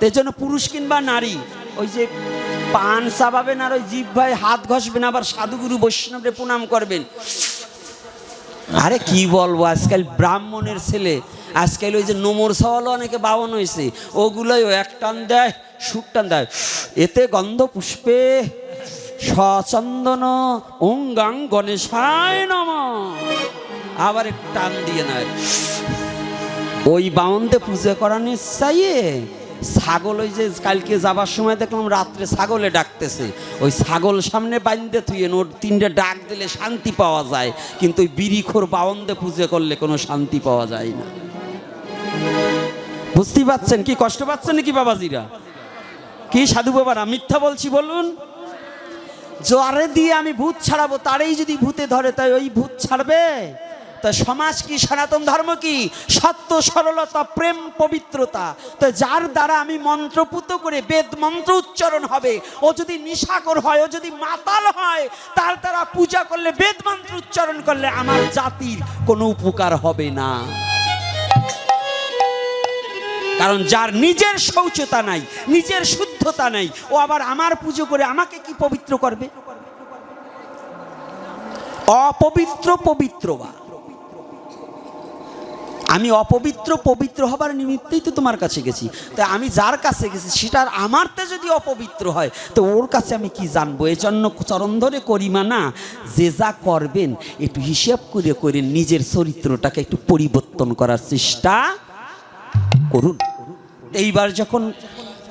তো জন্য পুরুষ কিংবা নারী, ওই যে পান চাবাবেন আর ওই জিভ ভাই হাত ঘষবেন, আবার সাধুগুরু বৈষ্ণবরে প্রণাম করবেন। আরে কি বলব, আজকাল ব্রাহ্মণের ছেলে, আজকাল ওই যে নোমর সওয়ালও অনেকে বাবন হয়েছে ওগুলোই এক টান দেয়, সুর টান দেয়। এতে গন্ধ পুষ্পে সচন্দন অঙ্গাং গণেশায় নম। আবার এক টান দিয়ে নেয়। ওই বাউনতে পুজো করানোর চাইয়ে ছাগল ওই যে কালকে যাবার সময় দেখলাম রাত্রে ছাগলে ডাকতেছে। ওই ছাগল সামনে বাঁধতে তুই ওর তিনটে ডাক দিলে শান্তি পাওয়া যায়। কিন্তু ওই বিড়িখোর বাউনতে পুজো করলে কোনো শান্তি পাওয়া যায় না। বুঝতেই পাচ্ছেন কি কষ্ট পাচ্ছেন নাকি বাবাজিরা? কি সাধু বাবারা মিথ্যা বলছি, বলুন। জ্বরে দিয়ে আমি ভূত ছাড়াবো, তারই যদি ভূতে ধরে, তাই ওই ভূত ছাড়বে? তা সমাজ কি, সনাতন ধর্ম কি? সত্য, সরলতা, প্রেম, পবিত্রতা। তো যার দ্বারা আমি মন্ত্রপুত করে বেদ মন্ত্র উচ্চারণ হবে, ও যদি নিশাকর হয়, ও যদি মাতাল হয়, তার দ্বারা পূজা করলে, বেদ মন্ত্র উচ্চারণ করলে আমার জাতির কোনো উপকার হবে না। কারণ যার নিজের শৌচতা নাই, নিজের শুদ্ধতা নাই, ও আবার আমার পুজো করে আমাকে কি পবিত্র করবে? অপবিত্র পবিত্র বা আমি অপবিত্র পবিত্র হবার নিমিত্তেই তো তোমার কাছে গেছি। তাই আমি যার কাছে গেছি, সেটার আমারতে যদি অপবিত্র হয়, তো ওর কাছে আমি কি জানব? জন্য চরণ ধরে করিমা না, যে যা করবেন, একটু হিসাব করে করে নিজের চরিত্রটাকে একটু পরিবর্তন করার চেষ্টা করুন। এইবার যখন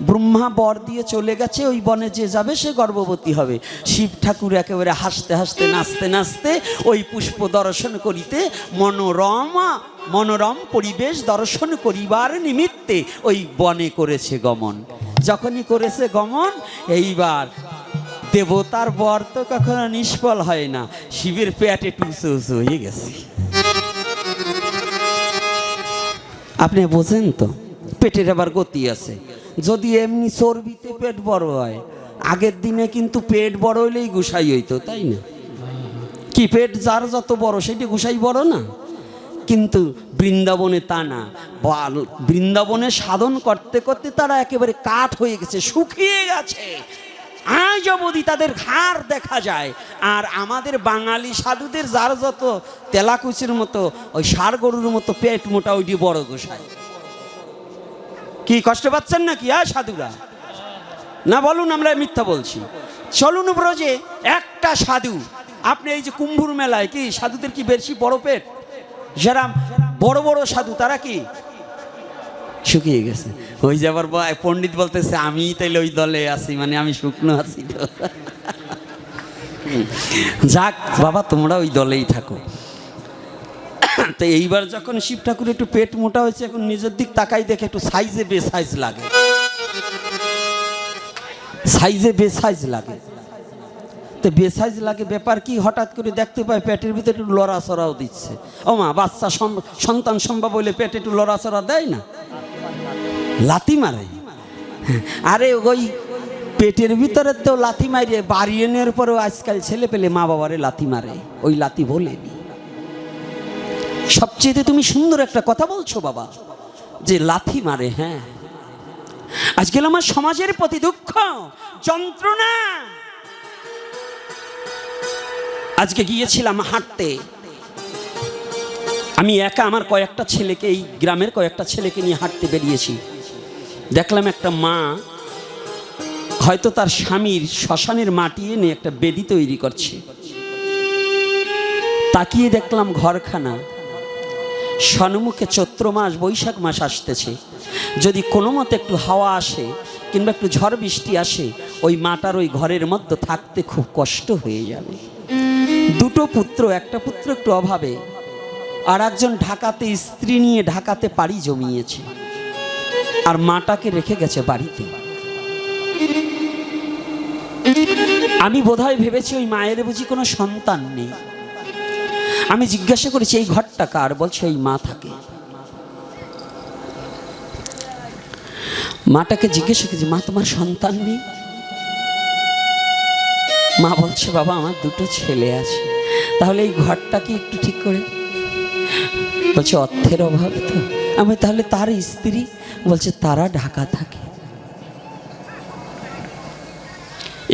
ব্রহ্মা বর দিয়ে চলে গেছে, ওই বনে যে যাবে সে গর্ভবতী হবে। শিব ঠাকুর একেবারে হাসতে হাসতে, নাচতে নাচতে ওই পুষ্প দর্শন করিতে মনোরম মনোরম পরিবেশ দর্শন করিবার নিমিত্তে ওই বনে করেছে গমন। যখনই করেছে গমন, এইবার দেবতার বর তো কখনো নিষ্ফল হয় না। শিবের পেটে টুসু উঁচু হয়ে গেছে। আপনি বোঝেন তো? পেটের আবার গতি আছে। যদি এমনি চর্বিতে পেট বড় হয়, আগের দিনে কিন্তু পেট বড় হইলেই গুসাই হইতো, তাই না? কি পেট যার যত বড়, সেটি গুসাই বড় না? কিন্তু বৃন্দাবনে তা না। বৃন্দাবনে সাধন করতে করতে তারা একেবারে কাঠ হয়ে গেছে, শুকিয়ে গেছে। আজ অবধি তাদের হাড় দেখা যায়। আর আমাদের বাঙালি সাধুদের যার যত তেলাকুচির মতো, ওই ষাড় গরুর মতো পেট মোটা ওইটি বড় গোসাই। কি কষ্ট পাচ্ছেন নাকি? হ্যাঁ সাধুরা। না, বলুন, আমরা মিথ্যা বলছি। চলুন ব্রজে, একটা সাধু। আপনি এই যে কুম্ভুর মেলায় কি, সাধুদের কি বেশি বড় পেট? যারা বড় বড় সাধু, তারা কি? শুকিয়ে গেছে। ওই যে আবার বা- পণ্ডিত বলতেছে, আমি তাইলে ওই দলে আছি মানে আমি শুকনো আছি যাক, বাবা, তোমরা ওই দলেই থাকো। তো এইবার যখন শিব ঠাকুর একটু পেট মোটা হয়েছে, এখন নিজের দিক তাকাই দেখে একটু সাইজে বে সাইজ লাগে। সাইজে বে সাইজ লাগে। তো বে সাইজ লাগে ব্যাপার কি, হঠাৎ করে দেখতে পায় পেটের ভিতরে একটু লড়াচড়াও দিচ্ছে। ও মা, বাচ্চা সন্তান সম্ভব হইলে পেটে একটু লড়াচড়া দেয় না? লাথি মারে। আরে ওই পেটের ভিতরে তো লাথি মারিয়ে বাড়িয়ে নেওয়ার পরেও আজকাল ছেলে পেলে মা বাবারে লাথি মারে। ওই লাথি বলেনি। সবচেয়ে তুমি সুন্দর একটা কথা বলছো বাবা, যে লাথি মারে হ্যাঁ। আজকাল আমার সমাজের প্রতি দুঃখ, যন্ত্রণা। আজকে গিয়েছিলাম হাঁটতে। আমি একা আমার কয়েকটা ছেলেকে, এই গ্রামের কয়েকটা ছেলেকে নিয়ে হাঁটতে বেরিয়েছি। দেখলাম একটা মা, হয়তো তার স্বামীর শ্মশানের মাটি এনে একটা বেদি তৈরি করছে। তাকিয়ে দেখলাম ঘরখানা। সন্মুখে চৈত্র মাস, বৈশাখ মাস আসতেছে। যদি কোনো মতে একটু হাওয়া আসে কিংবা একটু ঝড় বৃষ্টি আসে, ওই মাটার ওই ঘরের মধ্যে থাকতে খুব কষ্ট হয়ে যাবে। দুটো পুত্র, একটা পুত্র একটু অভাবে, আর একজন ঢাকাতে স্ত্রী নিয়ে ঢাকাতে পাড়ি জমিয়েছে, আর মাটাকে রেখে গেছে বাড়িতে। আমি বোধহয় ভেবেছি ওই মায়ের বুঝি কোনো সন্তান নেই। আমি জিজ্ঞাসা করেছি, এই ঘরটা কার? বলছে, এই মা থাকে। মাটাকে জিজ্ঞাসা করেছি, মা, তোমার সন্তান নেই? মা বলছে, বাবা, আমার দুটো ছেলে আছে। তাহলে এই ঘরটা কি একটু ঠিক করে? বলছে, অর্থের অভাব তো। আমি, তাহলে তার স্ত্রী? বলছে, তারা ঢাকা থাকে।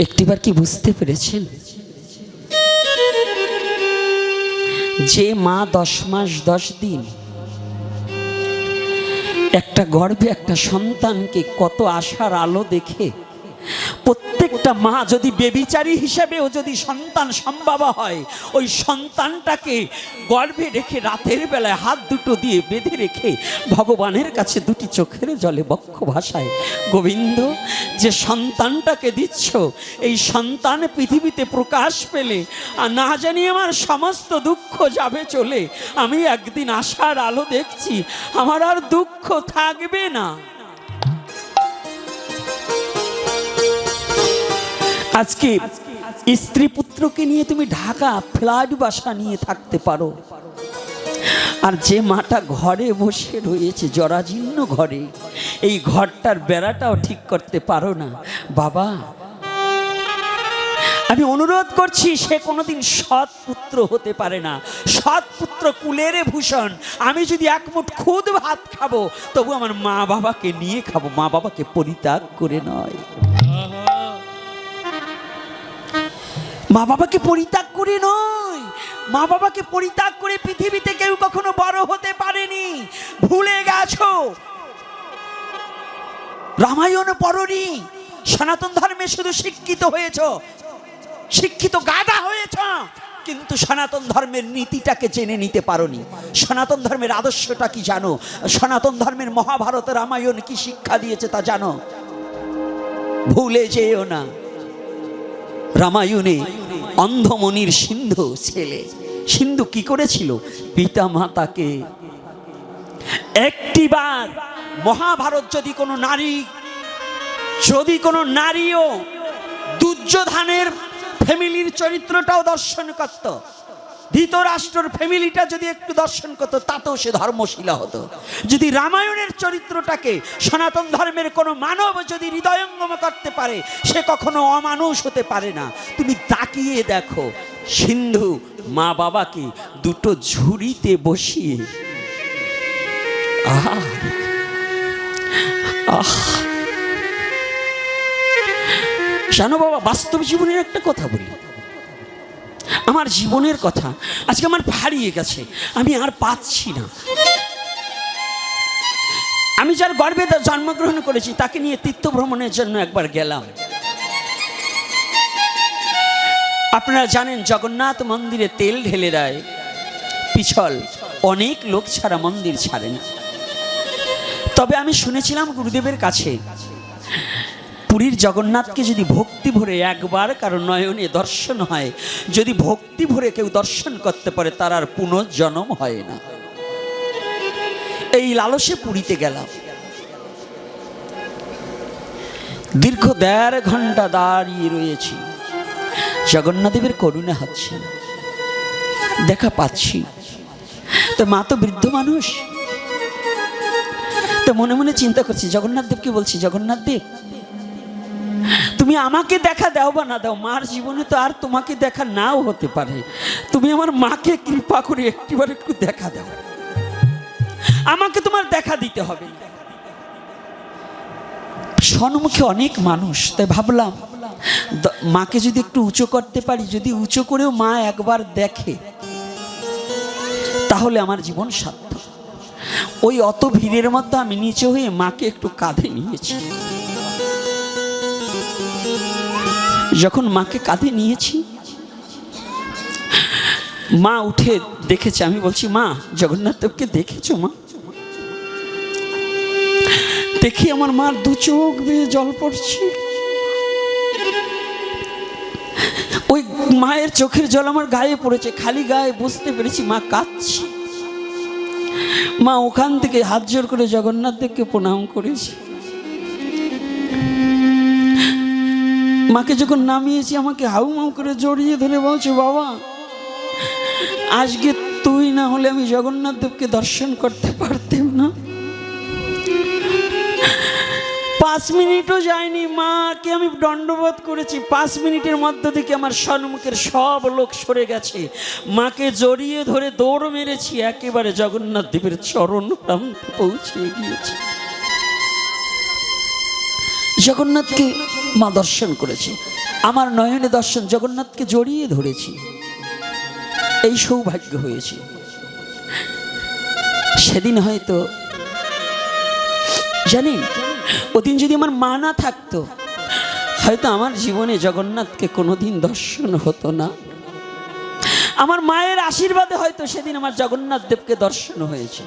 একটিবার কি বুঝতে পেরেছেন? যে মা দশ মাস দশ দিন একটা গর্বে একটা সন্তানকে কত আশার আলো দেখে প্রত্যেকটা মা যদি বেবিচারী হিসেবেও যদি সন্তান সম্ভাবা হয়, ওই সন্তানটাকে গর্ভে রেখে রাতের বেলায় হাত দুটো দিয়ে বেঁধে রেখে ভগবানের কাছে দুটি চোখের জলে বক্ষ ভাষায় গোবিন্দ, যে সন্তানটাকে দিচ্ছ, এই সন্তান পৃথিবীতে প্রকাশ পেলে আর না জানি আমার সমস্ত দুঃখ যাবে চলে, আমি একদিন আশার আলো দেখছি, আমার আর দুঃখ থাকবে না। আজকে স্ত্রী পুত্রকে নিয়ে তুমি ঢাকা ফ্ল্যাট বাসা নিয়ে থাকতে পারো। আর যে মাটা ঘরে বসে রয়েছে, জরাজীর্ণ ঘরে, এই ঘরটার বেড়াটাও ঠিক করতে পারো না। বাবা, আমি অনুরোধ করছি, সে কোনোদিন সৎ পুত্র হতে পারে না। সৎ পুত্র কুলের ভূষণ, আমি যদি এক মুঠ খুদ ভাত খাব, তবু আমার মা বাবাকে নিয়ে খাব। মা বাবাকে পরিত্যাগ করে নয়। মা বাবাকে পরিত্যাগ করে নয়। মা বাবাকে পরিত্যাগ করে পৃথিবীতে কেউ কখনো বড় হতে পারেনি। ভুলে গেছো? রামায়ণ পড়নি। সনাতন ধর্মে শুধু শিক্ষিত হয়েছ। শিক্ষিত গাদা হয়েছ। কিন্তু সনাতন ধর্মের নীতিটাকে জেনে নিতে পারোনি। সনাতন ধর্মের আদর্শটা কি জানো? সনাতন ধর্মের মহাভারত রামায়ণ কি শিক্ষা দিয়েছে তা জানো? ভুলে যেও না। রামায়ণে অন্ধমণির সিন্ধু ছেলে। সিন্ধু কি করেছিল? পিতা মাতাকে একটিবার মহাভারত যদি কোনো নারী, যদি কোনো নারীও দুর্যোধানের ফ্যামিলির চরিত্রটাও দর্শন করত ধৃতরাষ্ট্রর ফ্যামিলিটা যদি একটু দর্শন করতো, তাতেও সে ধর্মশীলা হতো। যদি রামায়ণের চরিত্রটাকে সনাতন ধর্মের কোনো মানব যদি হৃদয়ঙ্গম করতে পারে, সে কখনো অমানুষ হতে পারে না। তুমি তাকিয়ে দেখো, সিন্ধু মা বাবাকে দুটো ঝুড়িতে বসিয়ে। আহা! বাবা, বাস্তব জীবনের একটা কথা বলি। আমার জীবনের কথা। আজকে আমার হারিয়ে গেছে। আমি আর পাচ্ছি না। আমি যার গর্বে জন্মগ্রহণ করেছি, তাকে নিয়ে তীর্থ ভ্রমণের জন্য একবার গেলাম। আপনারা জানেন, জগন্নাথ মন্দিরে তেল ঢেলে দেয়। পিছল। অনেক লোক ছাড়া মন্দির ছাড়ে না। তবে আমি শুনেছিলাম গুরুদেবের কাছে পুরীর জগন্নাথকে যদি ভক্তি ভরে একবার কারও নয়নে দর্শন হয়, যদি ভক্তি ভরে কেউ দর্শন করতে পারে, তার আর পুনর্জন্ম হয় না। এই লালসে পুরীতে গেলাম। দীর্ঘ দেড় ঘণ্টা দাঁড়িয়ে রয়েছি। জগন্নাথদেবের করুণা হচ্ছে দেখা পাচ্ছি। তো মা তো বৃদ্ধ মানুষ। তো মনে মনে চিন্তা করছি জগন্নাথ দেবকে বলছি, জগন্নাথ দেব তুমি আমাকে দেখা দাও বা না দাও, মার জীবনে তো আর তোমাকে দেখা নাও হতে পারে। তুমি আমার মাকে কৃপা করে একটিবার একটু দেখা দাও। আমাকে তোমার দেখা দিতে হবে। সম্মুখে অনেক মানুষ, তাই ভাবলাম মাকে যদি একটু উঁচু করতে পারি, যদি উঁচু করেও মা একবার দেখে, তাহলে আমার জীবন সার্থক। ওই অত ভিড়ের মধ্যে আমি নিচে হয়ে মাকে একটু কাঁধে নিয়েছি। যখন মাকে কাঁধে নিয়েছি, মা উঠে দেখেছে, আমি বলছি, মা জগন্নাথ দেবকে দেখেছ মা? দেখি আমার মার দু চোখ বেয়ে জল পড়ছে। ওই মায়ের চোখের জল আমার গায়ে পড়েছে, খালি গায়ে বুঝতে পেরেছি মা কাঁদছে। মা ওখান থেকে হাত জোর করে জগন্নাথ দেবকে প্রণাম করেছি। মাকে যখন নামিয়েছি, আমাকে হাউ মাউ করে জড়িয়ে ধরে বলছে, বাবা, আজকে তুই না হলে আমি জগন্নাথ দেবকে দর্শন করতে পারতাম না। পাঁচ মিনিটও যায়নি, মাকে আমি দণ্ডবোধ করেছি। পাঁচ মিনিটের মধ্য থেকে আমার সম্মুখের সব লোক সরে গেছে। মাকে জড়িয়ে ধরে দৌড় মেরেছি, একেবারে জগন্নাথ দেবের চরণ প্রান্তে পৌঁছে গিয়েছি। জগন্নাথকে মা দর্শন করেছে। আমার নয়নে দর্শন জগন্নাথকে জড়িয়ে ধরেছি। এই সৌভাগ্য হয়েছে। সেদিন হয়তো, জানেন, ওদিন যদি আমার মা না থাকতো, হয়তো আমার জীবনে জগন্নাথকে কোনোদিন দর্শন হতো না। আমার মায়ের আশীর্বাদে হয়তো সেদিন আমার জগন্নাথ দেবকে দর্শন হয়েছে।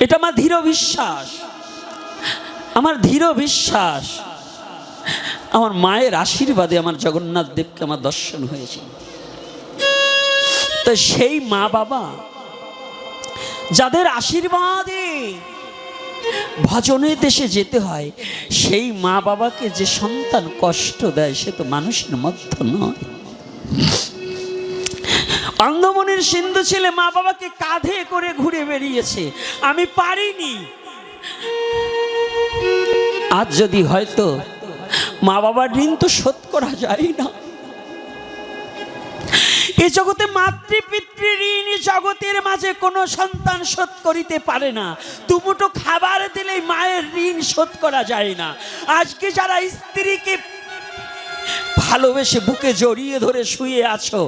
এটা আমার ধীর বিশ্বাস। আমার ধীর বিশ্বাস। আমার মায়ের আশীর্বাদে আমার জগন্নাথ দেবকে আমার দর্শন হয়েছে। তো সেই মা বাবা, যাদের আশীর্বাদে ভজনের দেশে যেতে হয়, সেই মা বাবাকে যে সন্তান কষ্ট দেয়, সে তো মানুষের মধ্য নয়। অন্ধমনের সিন্ধু ছেলে মা বাবাকে কাঁধে করে ঘুরে বেরিয়েছে। আমি পারিনি। আজ যদি হয়তো মা বাবার ঋণ তো শোধ করা যায় না। এ জগতে মাতৃ পিতৃ ঋণ জগতের মাঝে কোনো সন্তান শোধ করিতে পারে না। দুমুটো খাবার দিলেই মায়ের ঋণ শোধ করা যায় না। আজকে যারা স্ত্রীকে ভালোবেসে বুকে জড়িয়ে ধরে শুয়ে আছো।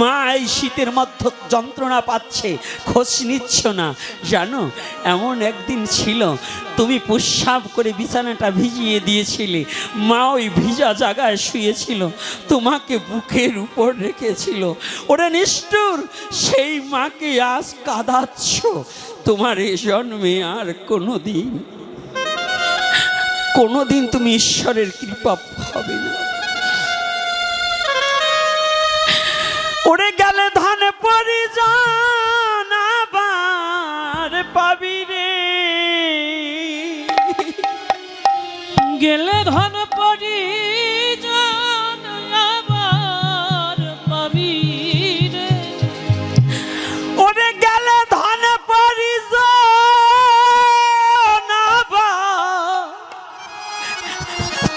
মা এই শীতের মধ্যে যন্ত্রণা পাচ্ছে, খোঁজ নিচ্ছ না। জানো, এমন একদিন ছিল, তুমি প্রস্রাব করে বিছানাটা ভিজিয়ে দিয়েছিলে। মা ওই ভিজা জায়গায় শুয়েছিল, তোমাকে বুকের উপর রেখেছিল। ওরা নিষ্ঠুর, সেই মাকে আজ কাঁদাচ্ছ। তোমার এ জন্মে আর কোনো দিন কোনো দিন তুমি ঈশ্বরের কৃপা হবে না। পরিজন আবার পাবি রে। গেলে ধন পরি পাবি রে। ওরে গেলে ধান আবার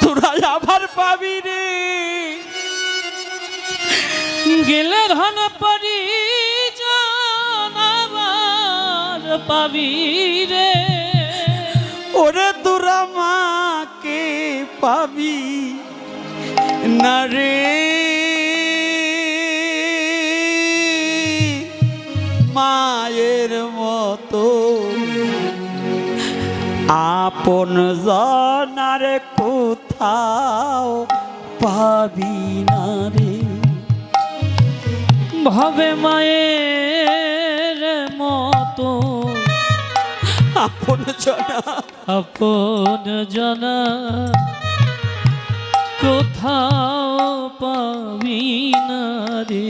তোরা রে। গেলে পরি পাবি রে। ওরে তোরা মাকে পাবি না রে। মায়ের মতো আপন জনার কোথাও পাবি না রে। ভবে মায়ের জনা আপন জনা কোথাও পাবি না রে।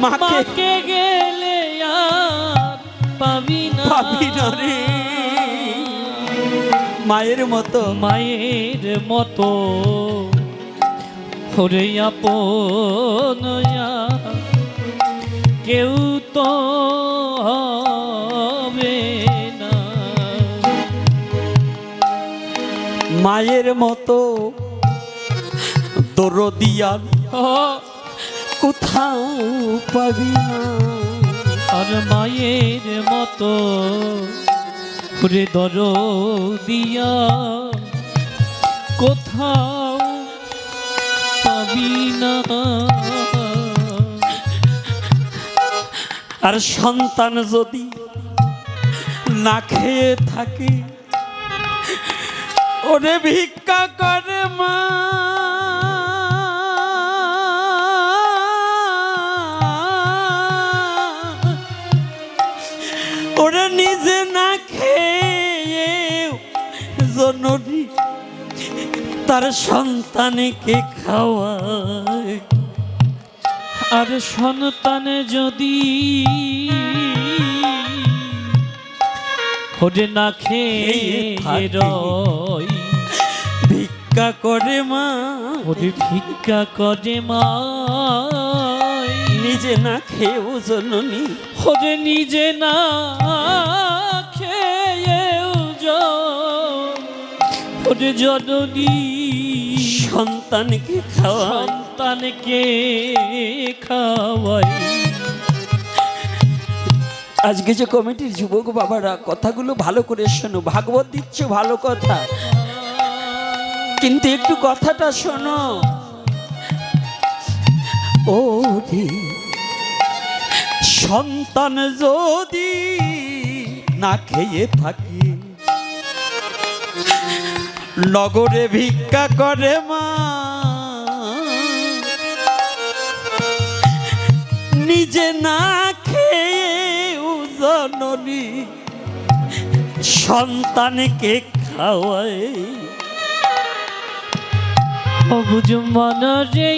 মাকে গেলে পাবি না। পাবি না রে। মায়ের মতো। মায়ের মতো। হরে আপন কেউ তো হবে না। মায়ের মতো। দরদিয়ার ও, কোথাও পাবি আর মায়ের মতো হরে দর দিয়া কোথাও পাবি না। আর সন্তান যদি না খেয়ে থাকে, ওরে ভিক্ষা করে মা। না জননী তার সন্তানকে খাওয়ায়। আর সন্তানে যদি হরে না খেয়ে রয় ভিক্ষা করে মা। ওরে ভিক্ষা করে মা। নিজে না খেয়েও জননী। ওরে নিজে না ওরে জননী। সন্তানকে খাওয়া সন্তানকে খাওয়াই। আজকে যে কমিটির যুবক বাবারা কথাগুলো ভালো করে শোনো ভাগবত দিচ্ছ ভালো কথা। কিন্তু একটু কথাটা শোনো। ও সন্তান যদি না খেয়ে থাকে নগরে ভিক্ষা করে মা। নিজে না খেয়ে জননী সন্তানকে খাওয়ায়। অবুজ মন রে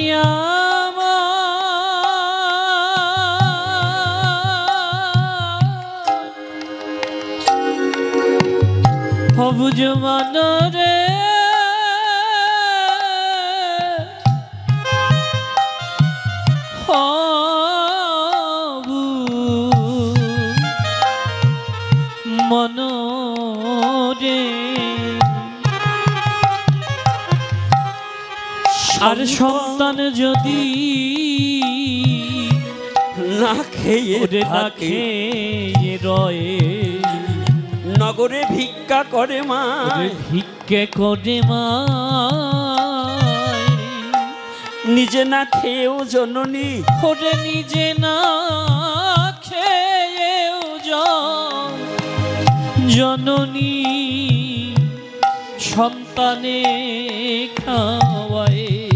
অবুজ আর সন্তান যদি না খেয়ে না খেয়ে রয়ে। নগরে ভিক্ষা করে মা। ভিক্ষে করে মা। নিজে না খেয়েও জননী। ওরে নিজে না খেয়েও জননী। সন্তানে খাওয়ায়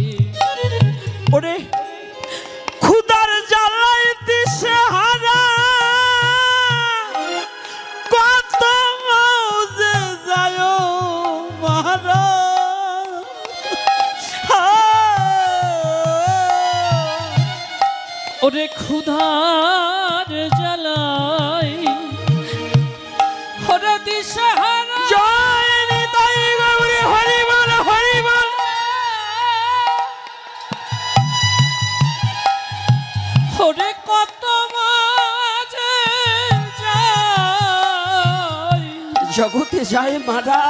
ক্ষুধার জ্বালাই। ওরে দিশাহারা। জয় নিতাই গৌরী হরি বল হরি বল। ওরে কত মাঝে জগতে যায় মারা।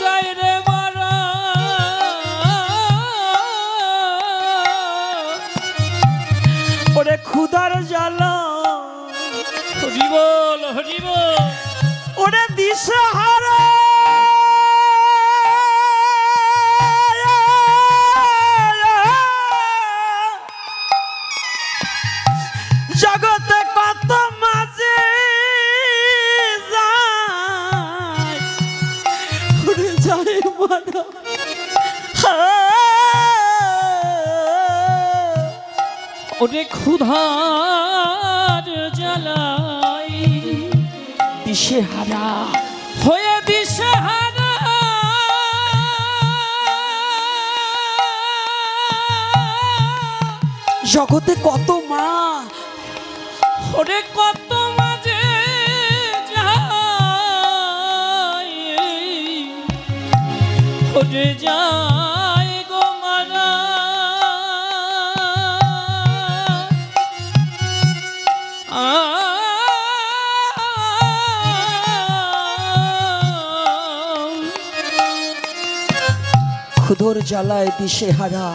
যাই খুদার জ্বালা। হরি বল হরি বল ওরে দিশে ক্ষুধর জ্বালায় দিশে হারা।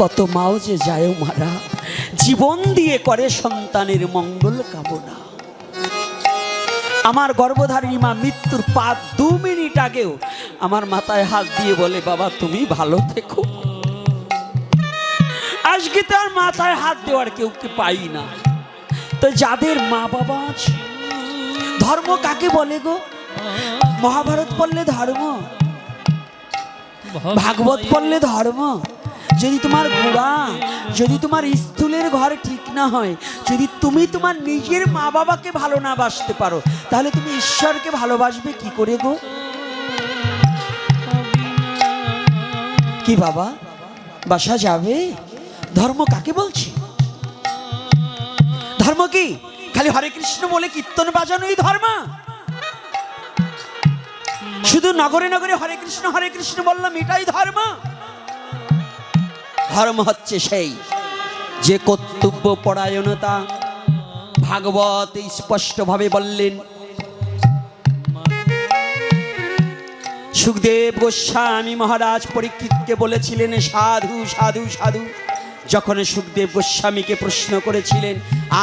কত মাও যে যায় মারা। জীবন দিয়ে করে সন্তানের মঙ্গল কামনা। আমার গর্ভধারী মা মৃত্যুর পাঁচ, দু মিনিট আগেও আমার মাথায় হাত দিয়ে বলে, বাবা, তুমি ভালো থেকো। আজকে তো আর মাথায় হাত দেওয়ার কেউ কে পাই না। তো যাদের মা বাবা আছে, ধর্ম কাকে বলে গো? মহাভারত পড়লে ধর্ম। ভাগবত পড়লে ধর্ম। যদি তোমার ঘোড়া যদি তোমার স্থূলের ঘর ঠিক না হয় যদি তুমি তোমার নিজের মা বাবাকে ভালো না বাসতে পারো তাহলে তুমি ঈশ্বরকে ভালোবাসবে কি করে গো? কি বাবা? বাসা যাবে? ধর্ম কাকে বলছি? ধর্ম কি? খালি হরে কৃষ্ণ বলে কীর্তন বাজানোই ধর্ম? শুধু নগরে নগরে হরে কৃষ্ণ হরে কৃষ্ণ বললাম, এটাই ধর্ম। ধর্ম হচ্ছে সেই যে কর্তব্য পরায়ণতা। ভাগবত স্পষ্টভাবে বললেন, সুখদেব গোস্বামী মহারাজ পরীক্ষিতকে বলেছিলেন, সাধু সাধু সাধু। যখন সুখদেব গোস্বামীকে প্রশ্ন করেছিলেন,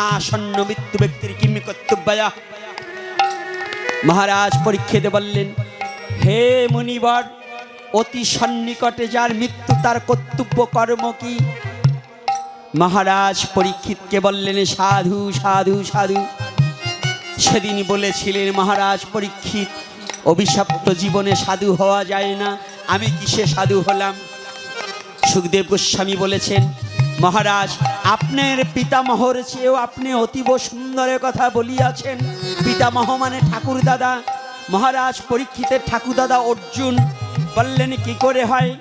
আসন্ন মৃত্যু ব্যক্তির কিমি কর্তব্যয়া? মহারাজ পরীক্ষিতে বললেন হে মুনিবর, অতি সন্নিকটে যার মৃত্যু, তার কর্তব্য কর্ম কি? মহারাজ পরীক্ষিতকে বললেন, সাধু সাধু সাধু। সেদিন বলেছিলেন, মহারাজ পরীক্ষিত, অভিশপ্ত জীবনে সাধু হওয়া যায় না। আমি কিসে সাধু হলাম? সুখদেব গোস্বামী বলেছেন, মহারাজ, আপনার পিতামহর চেয়েও আপনি অতীব সুন্দরের কথা বলিয়াছেন। পিতামহ মানে ঠাকুর দাদা মহারাজ পরীক্ষিতের ঠাকুর দাদা অর্জুন বললেন, কি করে হয়?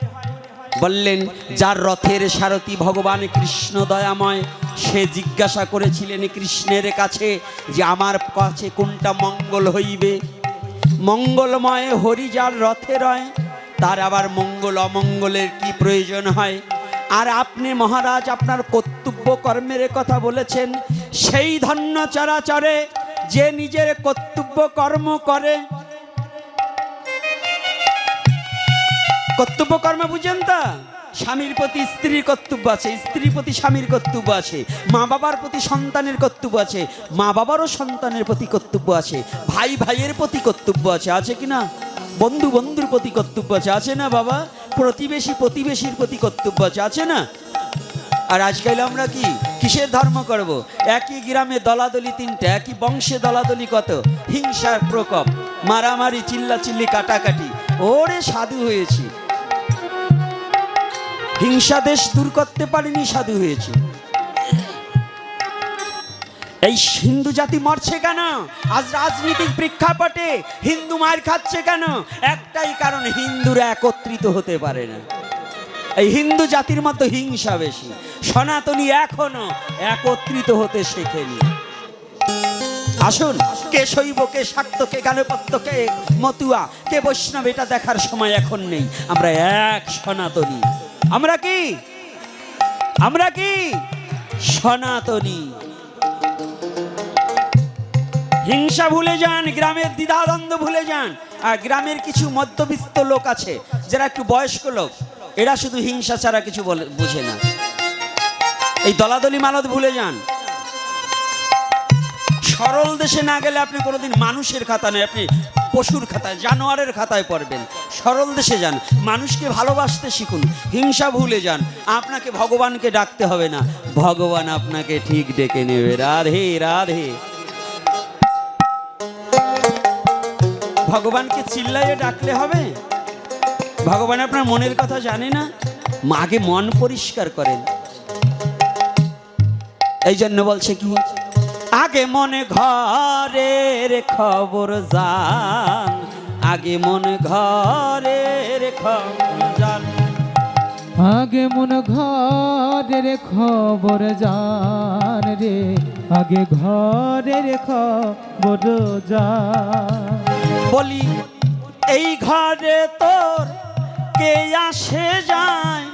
বললেন, যার রথের সারথি ভগবান কৃষ্ণ দয়াময়, সে জিজ্ঞাসা করেছিলেন কৃষ্ণের কাছে যে আমার কাছে কোনটা মঙ্গল হইবে। মঙ্গলময় হরি যার রথে রয়, তার আবার মঙ্গল অমঙ্গলের কি প্রয়োজন হয়? আর আপনি মহারাজ আপনার কর্তব্য কর্মের কথা বলেছেন, সেই ধন্য চরাচরে যে নিজের কর্তব্য কর্ম করে। কর্তব্য কর্ম বুঝেন তা? স্বামীর প্রতি স্ত্রীর কর্তব্য আছে, স্ত্রীর প্রতি স্বামীর কর্তব্য আছে, মা বাবার প্রতি সন্তানের কর্তব্য আছে, মা বাবারও সন্তানের প্রতি কর্তব্য আছে, ভাই ভাইয়ের প্রতি কর্তব্য আছে আছে কি না? বন্ধু বন্ধুর প্রতি কর্তব্য আছে আছে না বাবা? প্রতিবেশী প্রতিবেশীর প্রতি কর্তব্য আছে আছে না? আর আজকাল আমরা কি? কিসের ধর্ম করব? একই গ্রামে দলাদলি তিনটে, একই বংশে দলাদলি কত? হিংসার প্রকোপ, মারামারি, চিল্লাচিল্লি, কাটাকাটি। ওরে সাধু হয়েছি। হিংসা দেশ দূর করতে পারিনি, সাধু হয়েছি। এই হিন্দু জাতি মরছে কেন? আজ রাজনীতিক প্রেক্ষাপটে হিন্দু মার খাচ্ছে কেন? একটাই কারণ, হিন্দুরা একত্রিত হতে পারে না। এই হিন্দু জাতির মতো হিংসা বেশি। সনাতনী এখনও একত্রিত হতে শেখেনি। আসুন, কে শৈব, কে শাক্ত, কে গানপত্য কে মতুয়া, কে বৈষ্ণব, এটা দেখার সময় এখন নেই। আমরা এক সনাতনী। আমরা কি? আমরা কি? সনাতনী। হিংসা ভুলে যান, গ্রামের দ্বিধাদ্বন্দ্ব ভুলে যান। আর গ্রামের কিছু মধ্যবিত্ত লোক আছে, যারা একটু বয়স্ক লোক এরা শুধু হিংসা ছাড়া কিছু বলে, বুঝে না। এই দলাদলি মালত ভুলে যান। সরল দেশে না গেলে আপনি কোনোদিন মানুষের খাতা নেই, আপনি পশুর খাতায় জানোয়ারের খাতায় পড়বেন। সরল দেশে যান, মানুষকে ভালোবাসতে শিখুন, হিংসা ভুলে যান। আপনাকে ভগবানকে ডাকতে হবে না। ভগবান আপনাকে ঠিক ডেকে নেবে। রাধে রাধে। ভগবানকে চিল্লাইয়ে ডাকলে হবে? ভগবান আপনার মনের কথা জানে না? আগে মন পরিষ্কার করেন। এই জন্য বলছে কি আগে মনে ঘরের খবর জান। আগে মনে ঘরের খবর জান। আগে মন ঘরের খবর জান রে। আগে ঘরের খবর জান। বলি এই ঘরে তোর কে আসে যায়?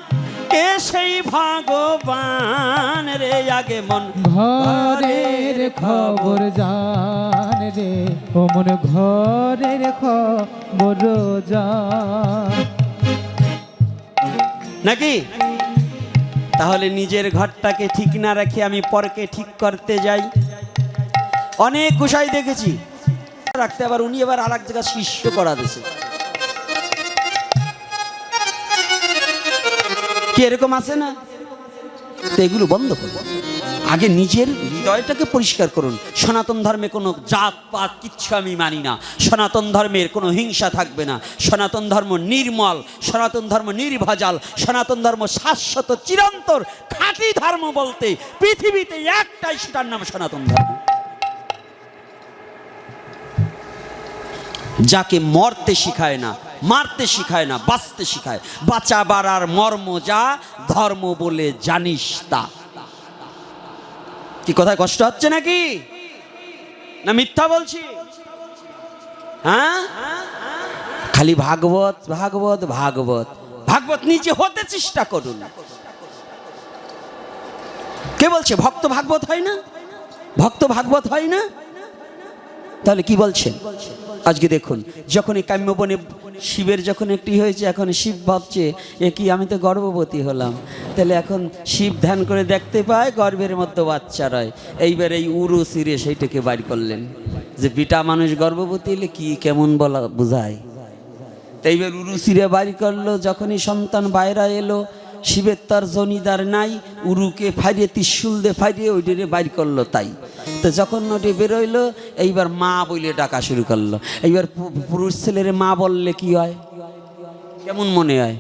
কে সেই ভগবান রে? আগে মন ঘরের খবর জান রে ও মন ঘরের খবর জান। নাকি? তাহলে নিজের ঘরটাকে ঠিক না রেখে আমি পরকে ঠিক করতে যাই। অনেক গোসাই দেখেছি। রাখতে আবার উনি আবার আর এক জায়গায় শিষ্য করা দিছে কি এরকম আছে না? তো এগুলো বন্ধ করুন। আগে নিজের হৃদয়টাকে পরিষ্কার করুন। সনাতন ধর্মে কোনো জাত, পাত, কিচ্ছু আমি মানি না। সনাতন ধর্মের কোনো হিংসা থাকবে না। সনাতন ধর্ম নির্মল, সনাতন ধর্ম নির্ভজাল, সনাতন ধর্ম শাশ্বত, চিরন্তর, খাঁটি ধর্ম বলতে পৃথিবীতে একটাই, সেটার নাম সনাতন ধর্ম। যাকে মরতে শিখায় না মারতে শিখায় না, বাঁচতে শিখায়। বাঁচা বাড়ার মর্ম যা, ধর্ম বলে জানিস তা। কি কথায় কষ্ট হচ্ছে নাকি? না মিথ্যা বলছি? হ্যাঁ? খালি ভাগবত ভাগবত ভাগবত। ভাগবত নিজে হতে চেষ্টা করুন। কে বলছে, ভক্ত ভাগবত হয় না? ভক্ত ভাগবত হয় না? তাহলে কি বলছেন? আজকে দেখুন যখন এই কাম্যবনে শিবের যখন একটি হয়েছে, এখন শিব ভাবছে, এ কি আমি তো গর্ভবতী হলাম? তাহলে এখন শিব ধ্যান করে দেখতে পায়, গর্ভের মতো বাচ্চা রয়। এইবার এই উরু সিরে সেইটাকে বাড়ি করলেন। যে বিটা মানুষ গর্ভবতী হলে কি কেমন বলা বোঝায়? তাইবার উরু সিরে বাড়ি করল, যখনই সন্তান বাইরা এলো শিবের তার জনিদার নাই, উরুকে ফাইরিয়ে ত্রিশুল দিয়ে ফাইরিয়ে ওইটারে বাইর করল তাই। তো যখন ওটি বেরোইলো এইবার মা বলে ডাকা শুরু করল। এইবার পুরুষ ছেলের মা বললে কি হয়? কেমন মনে হয়?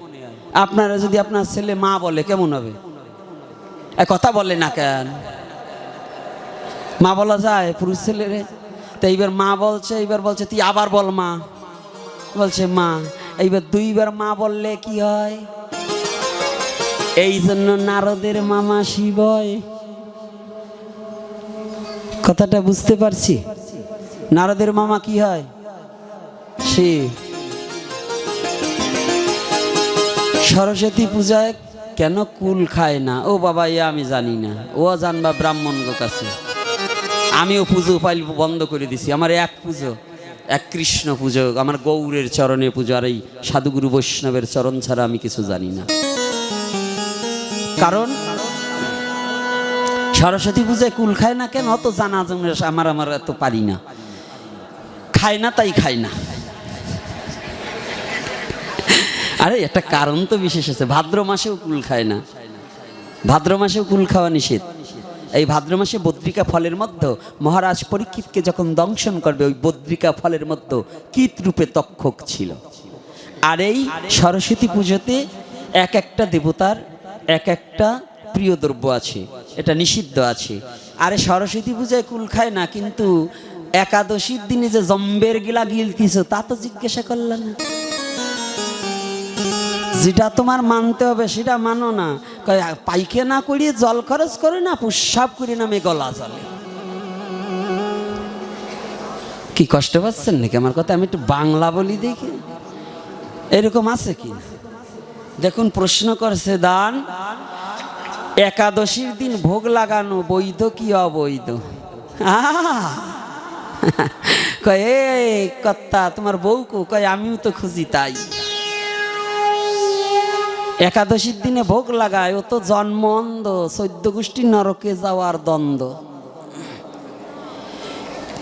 আপনারা যদি আপনার ছেলে মা বলে, কেমন হবে? কথা বলে না কেন? মা বলা যায়, পুরুষ ছেলেরে। তো এইবার মা বলছে, এইবার বলছে, তুই আবার বল মা। বলছে, মা। এইবার দুইবার মা বললে কি হয়? এই জন্য নারদের মামা শিবয় কথাটা বুঝতে পারছি। নারদের মামা কি হয়? শিব সরস্বতী পূজায় কেন কুল খায় না? ও বাবা ইয়া আমি জানি না। ও জানবা ব্রাহ্মণ কাছে। আমিও পুজো পাইল বন্ধ করে দিছি। আমার এক পুজো, এক কৃষ্ণ পুজো, আমার গৌরের চরণে পুজো, আর এই সাধুগুরু বৈষ্ণবের চরণ ছাড়া আমি কিছু জানি না। কারণ সরস্বতী পূজায় কুল খায় না কেন? অত জানা আমার আমার এত পারি না। খায় না, তাই খায় না। আরে, একটা কারণ তো বিশেষ আছে। ভাদ্র মাসেও কুল খায় না। ভাদ্র মাসেও কুল খাওয়া নিষেধ। এই ভাদ্র মাসে বদ্রিকা ফলের মধ্যে মহারাজ পরীক্ষিতকে যখন দংশন করবে, ওই বদ্রিকা ফলের মধ্যে কীট রূপে তক্ষক ছিল। আর এই সরস্বতী পুজোতে এক একটা দেবতার এক একটা প্রিয় দ্রব্য আছে, এটা নিষিদ্ধ আছে। আরে সরস্বতী পূজায় কুল খায় না, কিন্তু একাদশীর দিনে যে জম্বের গিলা গিলতিস তা তো জিজ্ঞাসা করল না যেটা তোমার মানতে হবে, সেটা মানো না। পাইকে না করিয়ে জল খরচ করে না পুষ্পাপ করে নামে গলা জলে। কি কষ্ট পাচ্ছেন নাকি? আমার কথা আমি একটু বাংলা বলি দেখি। এরকম আছে কি? দেখুন প্রশ্ন করছে, দান। একাদশীর দিন ভোগ লাগানো বৈধ কি অবৈধ! কয়, এ, কর্তা, তোমার বউকো? কয়, আমিও তো খুঁজি তাই। একাদশীর দিনে ভোগ লাগায়, ও তো জন্ম অন্ধ, চৈদ্য গোষ্ঠী নরকে যাওয়ার দ্বন্দ্ব।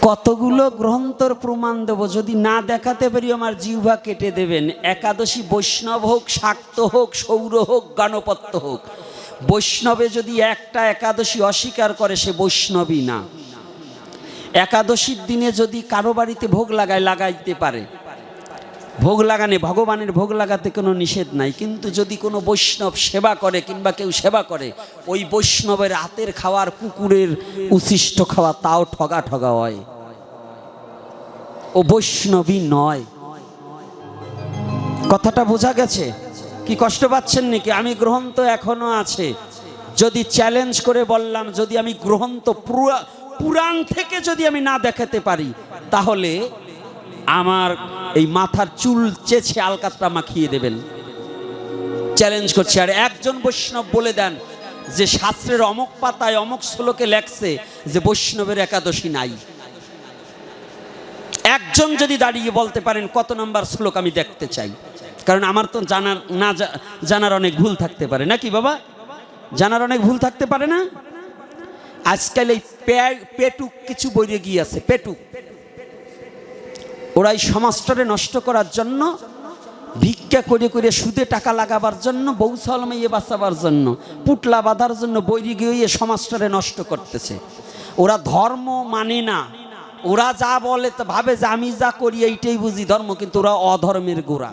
কতগুলো গ্রন্থর প্রমাণ দেব? যদি না দেখাতে পারি, আমার জিহ্বা কেটে দেবেন। একাদশী বৈষ্ণব হোক, শাক্ত হোক, সৌর হোক, গণপত্য হোক। বৈষ্ণবে যদি একটা একাদশী অস্বীকার করে, সে বৈষ্ণবই না। একাদশীর দিনে যদি কারও বাড়িতে ভোগ লাগায়, লাগাইতে পারে। ভোগ লাগানে, ভগবানের ভোগ লাগাতে কোনো নিষেধ নাই। কিন্তু যদি কোনো বৈষ্ণব সেবা করে কিংবা কেউ সেবা করে, ওই বৈষ্ণবের হাতের খাওয়ার কুকুরের উচ্ছিষ্ট খাওয়া তাও ঠগা ঠগা হয়। ও বৈষ্ণবী নয়। কথাটা বোঝা গেছে? কি কষ্ট পাচ্ছেন নাকি? আমি গ্রহণ তো এখনও আছে। যদি চ্যালেঞ্জ করে বললাম, যদি আমি গ্রহণ তো পুরা- পুরাণ থেকে যদি আমি না দেখাতে পারি, তাহলে আমার এই মাথার চুল চেছে আলকাতরা মাখিয়ে দেবেন। চ্যালেঞ্জ করছি। আর একজন বৈষ্ণব বলে দেন যে শাস্ত্রের অমক পাতায় অমক শ্লোকে লেখছে যে বৈষ্ণবের একাদশী নাই। একজন যদি দাঁড়িয়ে বলতে পারেন কত নাম্বার শ্লোক আমি দেখতে চাই। কারণ আমার তো জানার না জানার অনেক ভুল থাকতে পারে। নাকি বাবা? জানার অনেক ভুল থাকতে পারে না? আজকাল এই পেটুক কিছু বইরে গিয়ে আছে, পেটুক। ওরা এই সমাজটারে নষ্ট করার জন্য, ভিক্ষা করে করে সুদে টাকা লাগাবার জন্য বউ সালমাইয়ে বাঁচাবার জন্য পুটলা বাঁধার জন্য বৈরি গিয়ে সমাজটারে নষ্ট করতেছে। ওরা ধর্ম মানে না। ওরা যা বলে তো ভাবে যে আমি যা করি এইটাই বুঝি ধর্ম, কিন্তু ওরা অধর্মের গোড়া।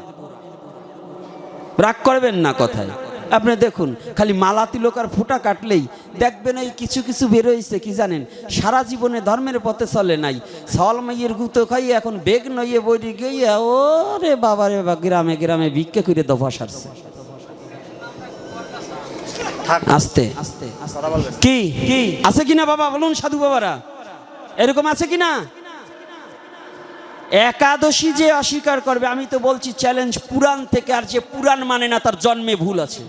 রাগ করবেন না কথায়। আপনি দেখুন খালি মালা তিলক আর ফুটা কাটলেই দেখবেন এই কিছু কিছু বেরোইছে কি জানেন? সারা জীবনে ধর্মের পথে চলে নাই। সল মাইয়ের গুতো খাইয়ে এখন বেগ নইয়ে বইরে গিয়ে ও রে বাবা রে বা গ্রামে গ্রামে ভিক্ষে করে দফা সারছে। আস্তে। কি? কি? আছে কিনা বাবা? বলুন সাধু বাবারা। এরকম আছে কিনা? একাদশী যে অস্বীকার করবে, আমি তো বলছি চ্যালেঞ্জ পুরাণ থেকে আর যে পুরাণ মানে না, তার জন্মে ভুল আছে।